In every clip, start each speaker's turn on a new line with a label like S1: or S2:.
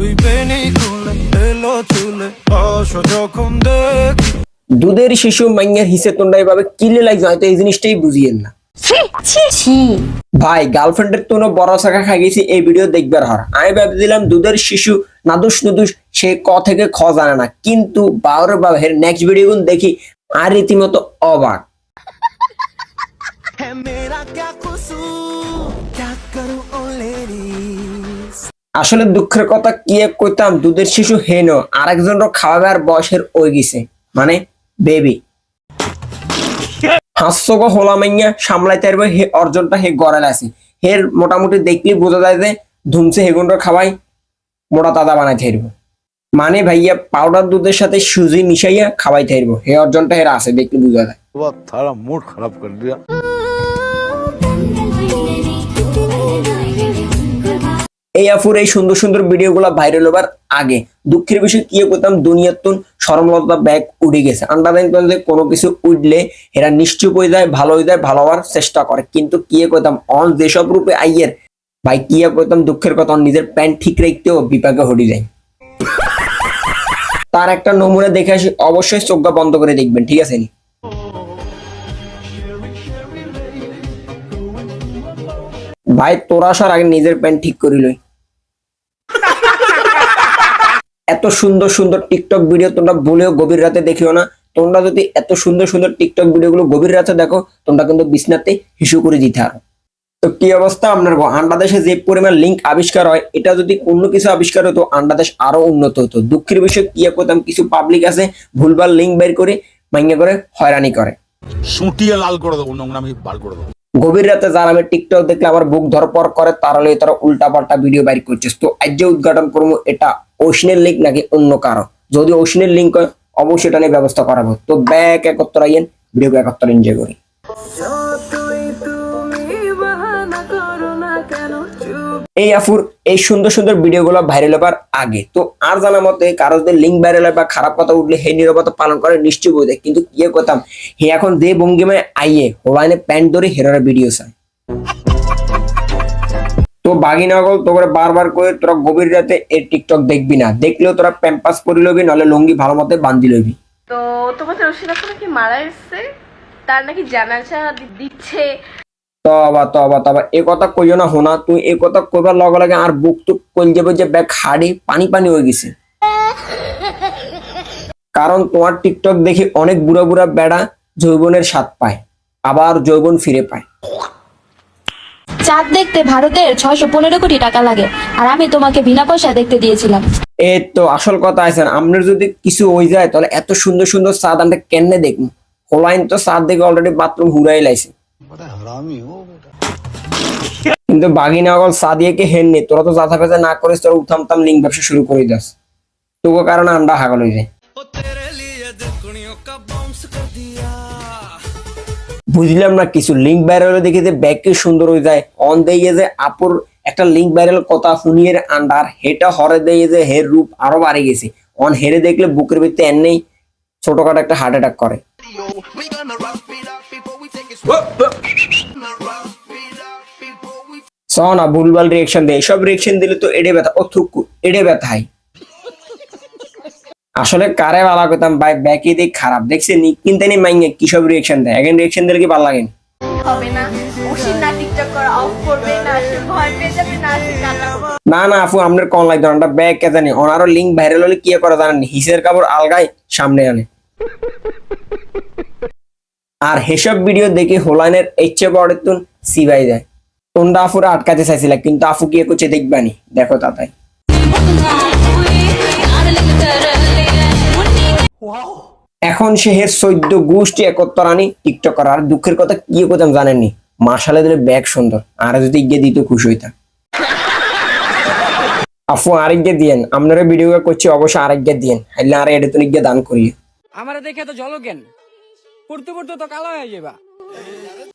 S1: ওই বেনি খুলে এলো চুলে অস যখন দেখি।
S2: দুধের শিশু মাইয়ার হিসে তোমরা এভাবে কিলে লাগছে হয়তো এই জিনিসটাই বুঝিয়েন না। ভাই গার্লফ্রেন্ডের তো বড় শাখা খাই গেছি এই ভিডিও দেখবার হর। আমি ভাবছিলাম দুধের শিশু নাদুস নুদুস সে ক থেকে খ জানে না। কিন্তু বাউরে বাবা নেক্সট ভিডিও দেখি আর রীতিমতো অবাক। আসলে দুঃখের কথা কি এক কইতাম, দুধের শিশু হেন আরেকজন খাওয়াবার বয়সের ওই গেছে মানে বেবি হাস্যগ হোলামাইয়া সামলাইতে পারবে হে অর্জনটা হে গড়াল আছে। হের মোটামুটি দেখলে বোঝা যায় যে ধুমছে হেগুনটা খাওয়াই মোটা দাদা বানাই থাইব মানে ভাইয়া পাউডার দুধের সাথে সুজি মিশাইয়া খাওয়াই থাইব হে অর্জনটা হেরা আছে, দেখলে বোঝা যায়।
S3: মুড খারাপ করে দিয়া
S2: এই আফুর এই সুন্দর সুন্দর ভিডিও গুলা ভাইরাল হবার আগে দুঃখের বিষয় কি করতাম? দুনিয়ার তুন সরমলতা ব্যাগ উড়ে গেছে। আন্ডারলাইন কোনো কিছু উঠলে এরা নিশ্চুপ হয়ে যায়, ভালো হয়ে যায়, ভালো হওয়ার চেষ্টা করে। কিন্তু কি করতাম? অন যেসব রূপে আইয়ের, ভাই কি করতাম? দুঃখের কথা নিজের প্যান্ট ঠিক রাখতেও বিপাকে হরি যায়। তার একটা নমুনা দেখে আসি, অবশ্যই চোখটা বন্ধ করে দেখবেন, ঠিক আছে ভাই তোরা আসার আগে নিজের প্যান্ট ঠিক করিলই এত সুন্দর সুন্দর টিকটক ভিডিও তোমরা ভুলেও গভীর রাতে দেখিও না। তোমরা যদি এত সুন্দর সুন্দর টিকটক ভিডিওগুলো গভীর রাতে দেখো তোমরা কিন্তু বিছনাতে হিসু করে দিতে পারো। তো কি অবস্থা আপনার? আন্ডাদেশে যে পরিমাণ লিঙ্ক আবিষ্কার হয় এটা যদি অন্য কিছু আবিষ্কার হতো আন্ডাদেশ আরও উন্নত হতো। দুঃখের বিষয় কি করতাম কিছু পাবলিক আছে ভুলভাল লিঙ্ক বের করে মাইঙ্গা করে হয়রানি করে।
S3: সুটিয়ে লাল করে দেবো নোংরামি বার করে দেবো।
S2: গভীর রাতে যারা আমি টিকটক দেখলে আমার বুক ধরপর করে তারা তারা উল্টা পাল্টা ভিডিও বাইর করছিস তো আজ যে উদ্ঘাটন করব এটা ওশনের লিঙ্ক নাকি অন্য কারও? যদি ওশনের লিঙ্ক হয়, অবশ্যই এটা নিয়ে ব্যবস্থা করাবো তো ব্যাক একত্র আইয়েন ভিডিও একত্র এনজয় করি। এই আফুর, এই সুন্দর সুন্দর ভিডিওগুলো ভাইরাল হবার আগে। তো আর জানা মতে কারও যদি লিঙ্ক ভাইরাল হয় বা খারাপ কথা উঠলে হে নিরবতা পালন করে নিশ্চয় বোঝে কিন্তু কি করতাম? হে এখন যে ভঙ্গিমায় আইয়ে হোলাইনে প্যান্ট ধরে হেরার ভিডিও চায়। তো বাগিনাগল তোকে বারবার করে তোরা গভীর রাতে এই টিকটক দেখবি না। দেখলেও তোরা প্যাম্পাস করে লবি নাহলে লুঙ্গি ভালো মতে বান্ধি লবি।
S4: তো তোমাদের রশিদ কি মারা এসছে? তার নাকি জানাজা দিচ্ছে।
S2: তবা তবা তবা এ কথা কইও না হোনা তুই এ কথা কইবার লগে লগে আর বুক টুক কইল যাবে যে ব্যাগ হাড়ি পানি পানি হয়ে গেছে। কারণ তোমার টিকটক দেখি অনেক বুড়া বুড়া বেড়া যৌবনের স্বাদ পায় আবার যৌবন ফিরে পায়।
S5: চাঁদ দেখতে ভারতের ছয়শো পনেরো কোটি টাকা লাগে। আর আমি তোমাকে বিনা পয়সা দেখতে দিয়েছিলাম।
S2: এই তো আসল কথা আছে আপনার যদি কিছু হয়ে যায় তাহলে এত সুন্দর সুন্দর চাঁদ আমরা কেনে দেখব? হোলাইন তো চাঁদ দেখে অলরেডি বাথরুম হুরাই লাইছে। কিন্তু বাগিনা অগল সাদিয়াকে হেননি তোরা তো যাথা পেঁচা না করিস তোরা উঠামতাম লিঙ্ক ব্যবসা শুরু করে দাস। তোকে কারণে আন্ডা হাগল হয়ে যায় বুঝলাম না, কিছু লিঙ্ক ভাইরাল দেখে যে ব্যাগ কি সুন্দর হয়ে যায়। অন দিয়ে যে আপুর একটা লিঙ্ক ভাইরাল কথা শুনিয়ে আন্ডার, হেটা হরে দিয়ে যে হের রূপ আরও বাড়ে গেছে। অন হেরে দেখলে বুকের ভিতরে এমনি ছোটখাটো একটা হার্ট অ্যাটাক করে। স না, ভুলভাল রিয়েকশন দেয়। সব রিয়েকশন দিলে তো এড়ে ব্যথা ও থুকু এড়ে ব্যথাই আসলে কারে ভালো করতাম ভাই ব্যাকি দিক খারাপ। দেখছে নি কিনতে নি মাইঙ্গে কি সব রিয়েকশন দেয়? এখন রিয়েকশন দিলে কি ভালো লাগে
S4: হবে না। ওশির না টিকটক করা অফ করবে না সে ভয় পেয়ে যাবে না
S2: না না আপু আপনার কোন লাগতো না ব্যাগ কে জানি। ওনারও লিঙ্ক ভাইরাল হলে কি করে জানেন হিসের কাপড় আলগায় সামনে আনে। আর হেসব ভিডিও দেখে হোলাইনের ইচ্ছে বড় তুন সিবাই যায়। তোমরা আফুরে আটকাতে চাইছিল কিন্তু আফু কি করছে দেখবানি দেখো তাতাই। এখন সে হের চৈদ্য গোষ্ঠী একত্র আনি টিকটক করা আর দুঃখের কথা কি করতাম জানেননি? মাসালে দিলে ব্যাগ সুন্দর। আর যদি গিয়ে দিত খুশি হইতাম। আফু আরেকগে দিয়েন। আপনারা ভিডিও করছি অবশ্যই আরেকগে দিয়েন। হাইলে আর এটা তুমি গিয়ে দান করিয়ে।
S6: আমারে দেখে তো জল কেন পড়তে পড়তে তো কালো হয়ে যাবা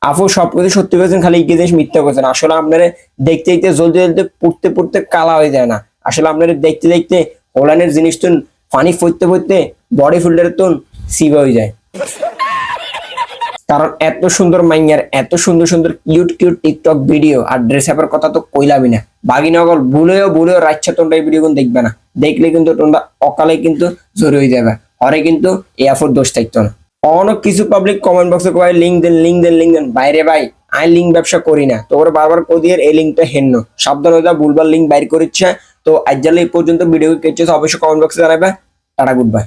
S2: আফু সবকিছু সত্যি বলছেন খালি ইগে জিনিস মিথ্যা করছেন আসলে আপনারা দেখতে দেখতে জলদি জলদি পড়তে পড়তে কালা হয়ে যায় না। আসলে আপনারা দেখতে দেখতে হোলানের জিনিস তুন পানি ফুটতে ফুটতে বডি ফিল্টার তুন সিবা হয়ে যায়। কারণ এত সুন্দর মাইয়ার, এত সুন্দর সুন্দর কিউট কিউট টিকটক ভিডিও আর ড্রেস আপের কথা তো কইলামই না। বাগিনগর, ভুলেও ভুলেও রাইচ্ছা তোমরা এই ভিডিও কিন্তু দেখবে না। দেখলে কিন্তু তোমরা অকালে কিন্তু জোরে হয়ে যাবে। হরে কিন্তু এই আফর দোষ থাকতো না। অনেক কিছু পাবলিক কমেন্ট বক্সে কয় লিঙ্ক দেন লিঙ্ক দেন লিঙ্ক দেন। বাইরে ভাই, আমি লিঙ্ক ব্যবসা করি না। তো ওরা বারবার কদিয়ের এই লিঙ্কটা হেন্ন সাবধান হয়ে যা ভুলবার লিঙ্ক বাইর করিচ্ছে। তো আজ জালে এই পর্যন্ত ভিডিও কেটেছে, অবশ্যই কমেন্ট বক্সে জানাবে। Tata good bye